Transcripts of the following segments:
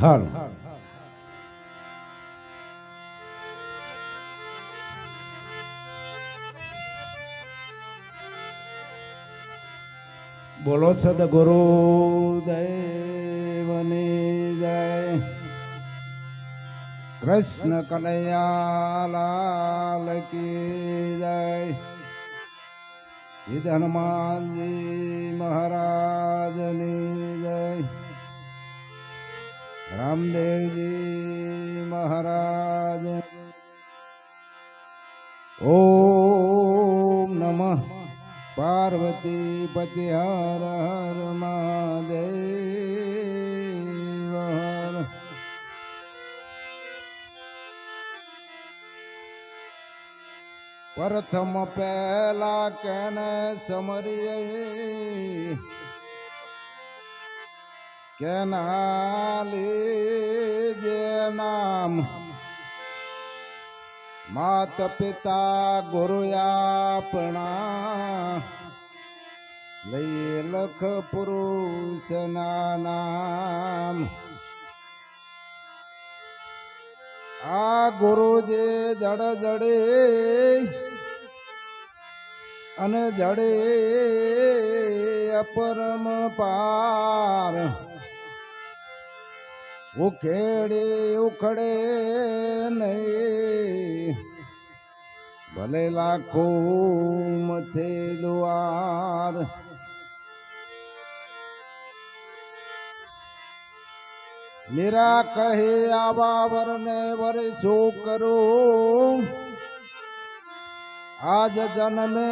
હાલ બોલો સદગુરુ દેવની જય. કૃષ્ણ કનૈયા લાલ કી જય. સિદ્ધ હનુમાનજી મહારાજની જય. रामदेव जी महाराज। ओ नम। पार्वती पति हर हर महादेव। प्रथम पहला कहने समरिए કેનાલી જે નામ માત પિતા ગુરુ આપણા લઈ લખ પુરુષના નામ. આ ગુરુ જે જડ જડે અને જડે અપરમ પાર. ઉખેડે ઉખડે નહીં. ભલે લાખો મથે દુઆર મીરા કહે, આવા વરને વરે શું કરું? આજ જન્મે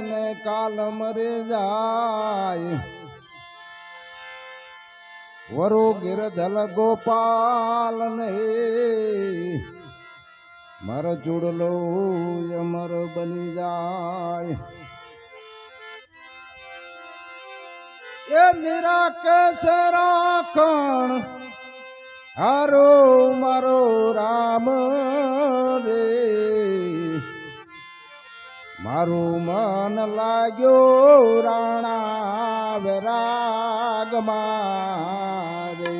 ને કાલ મરે જાય. વરુ ગિરધલ ગોપાલ ને. મર ચૂડલો અમર બની જાય. એ મીરા કેસે રાખણ હારો મારો રામ રે. મારું મન લાગ્યો રાણા વિરાગ મારે.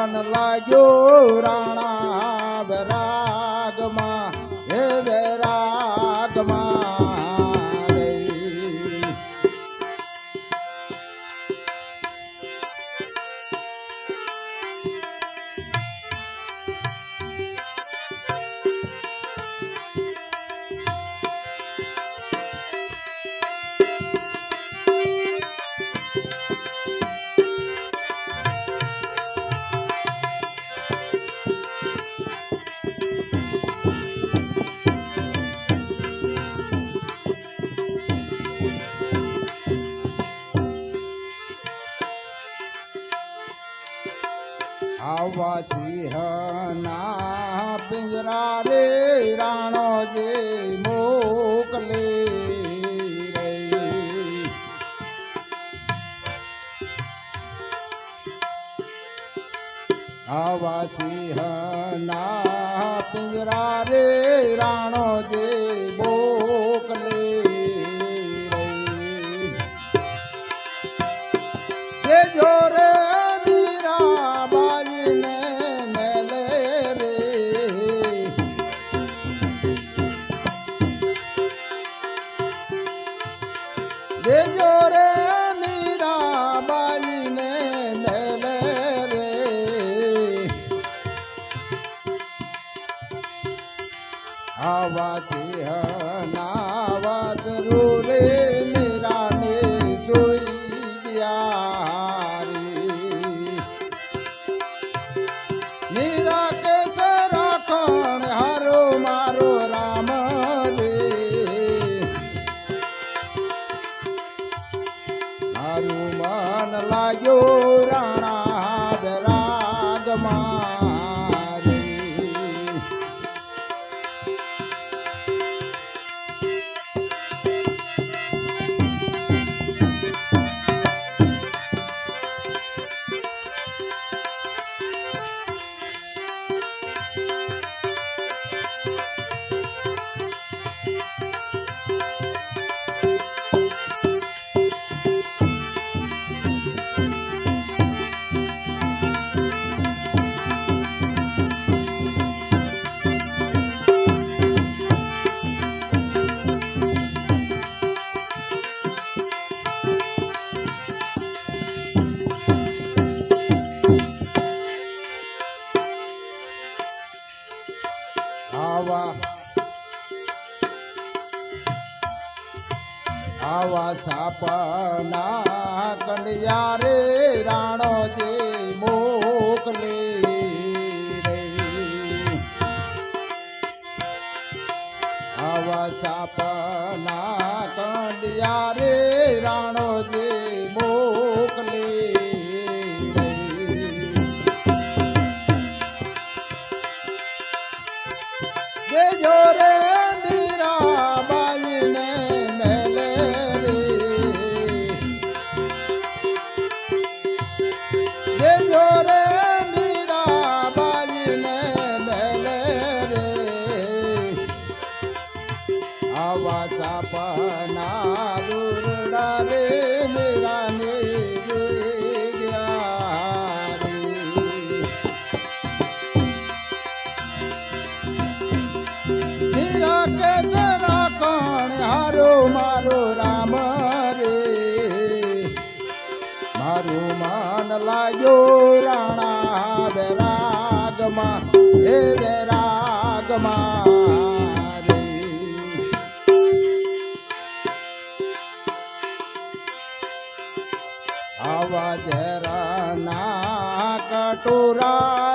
મન લાગ્યો રાણા વિરાગમાં. આવા સિંહના પિંજરા રે રાણો જે મોકલે આવા સિંહના પિંજરા રે Señores. આવા. આવા સાપના કનૈયા રે રાણોજી મોકલી રે. આવા સાપના વજરાના કટોરા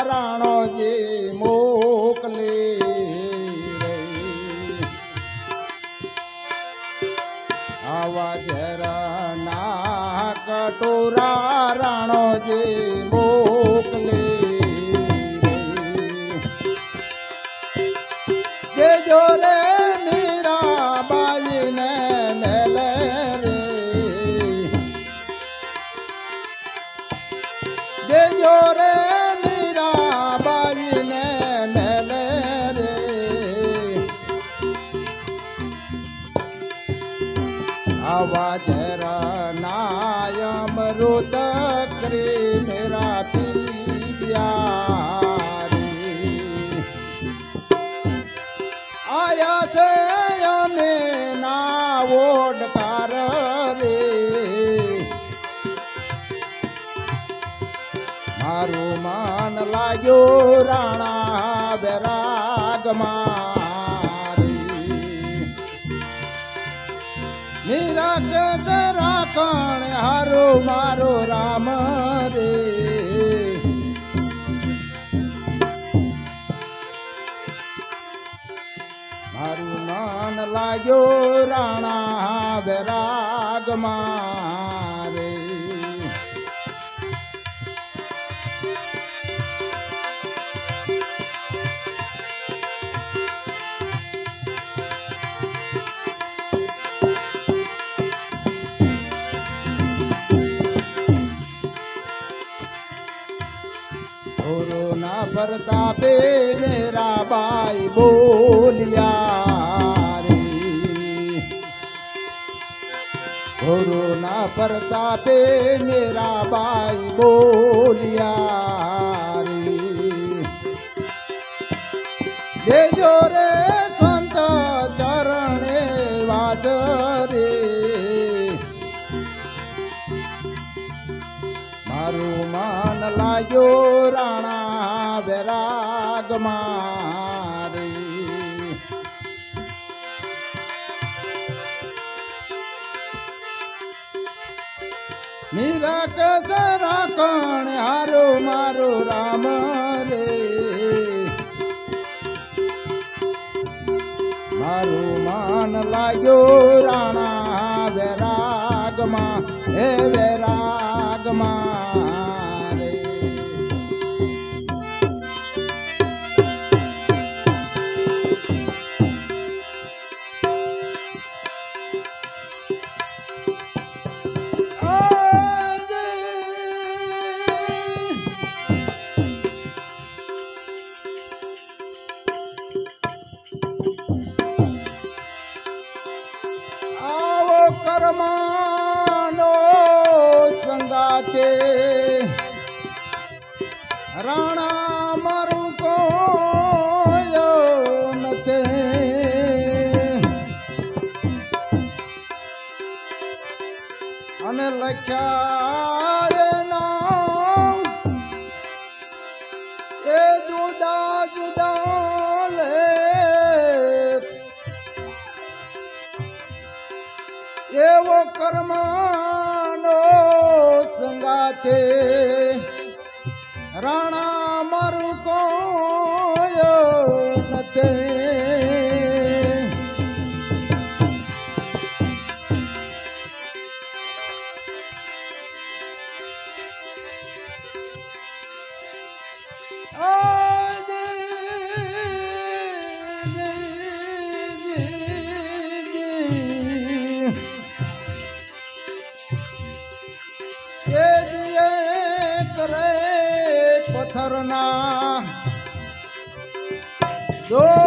વજ્રનાયમૃત ક્રીમેરા પીયારી આયા છે અમે ના ઓડકાર રે. મારું માન લાગ્યો રાણા બેરાગમાં મારો રામ રે. મારું માન લાગ્યો રાણા વેરાગમાં. ભરતા બે મેરા બાઈ બોલિયા રે. ગુરુ ના ભરતા બે મેરા બાઈ બોલિયા કણ હારો મારો રામ રે? મારું માન લાગ્યો રાણા உழைக்கா Oh.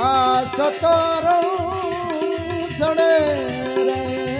આ સતારો ચડે રે.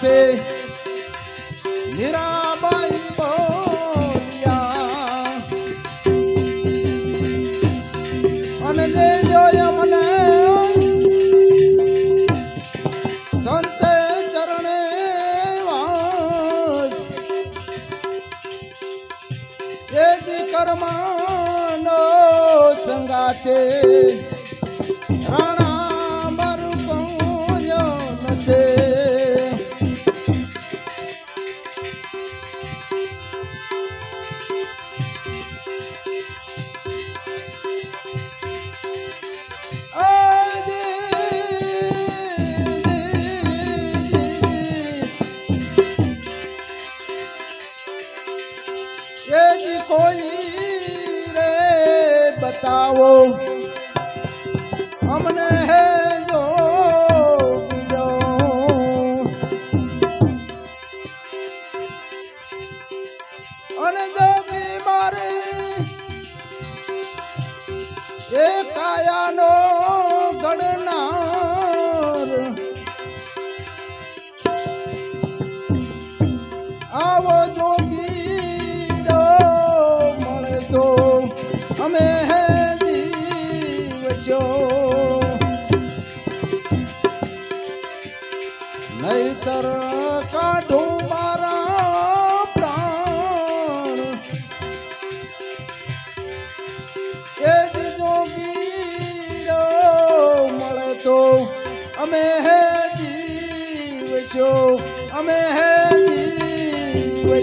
faith.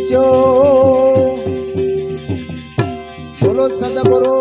છો બોલો સદગુરુ